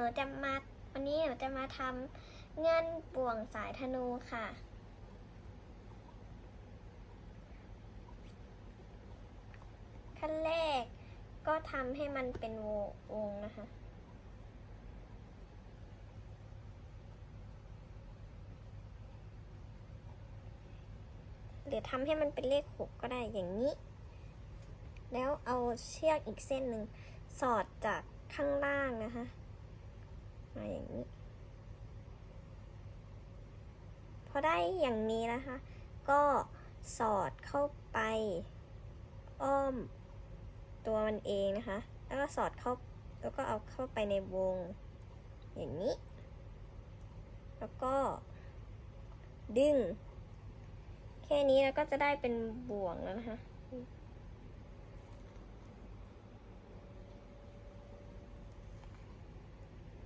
นูจะมาวันนี้หนูจะมาทำเงื่อนบ่วงสายธนูค่ะ ขั้นแรกก็ทำให้มันเป็นวงวงนะคะหรือทำให้มันเป็นเลขหกก็ได้อย่างนี้ แล้วเอาเชือกอีกเส้นหนึ่งสอดจากข้างล่างนะคะ มาอย่างนี้ พอได้อย่างนี้นะคะ ก็สอดเข้าไป อ้อมตัวมันเองนะคะ แล้วก็สอดเข้าแล้วก็เอาเข้าไปในวง อย่างนี้ แล้วก็ ดึง แค่นี้แล้วก็จะได้เป็นบ่วงแล้วนะคะ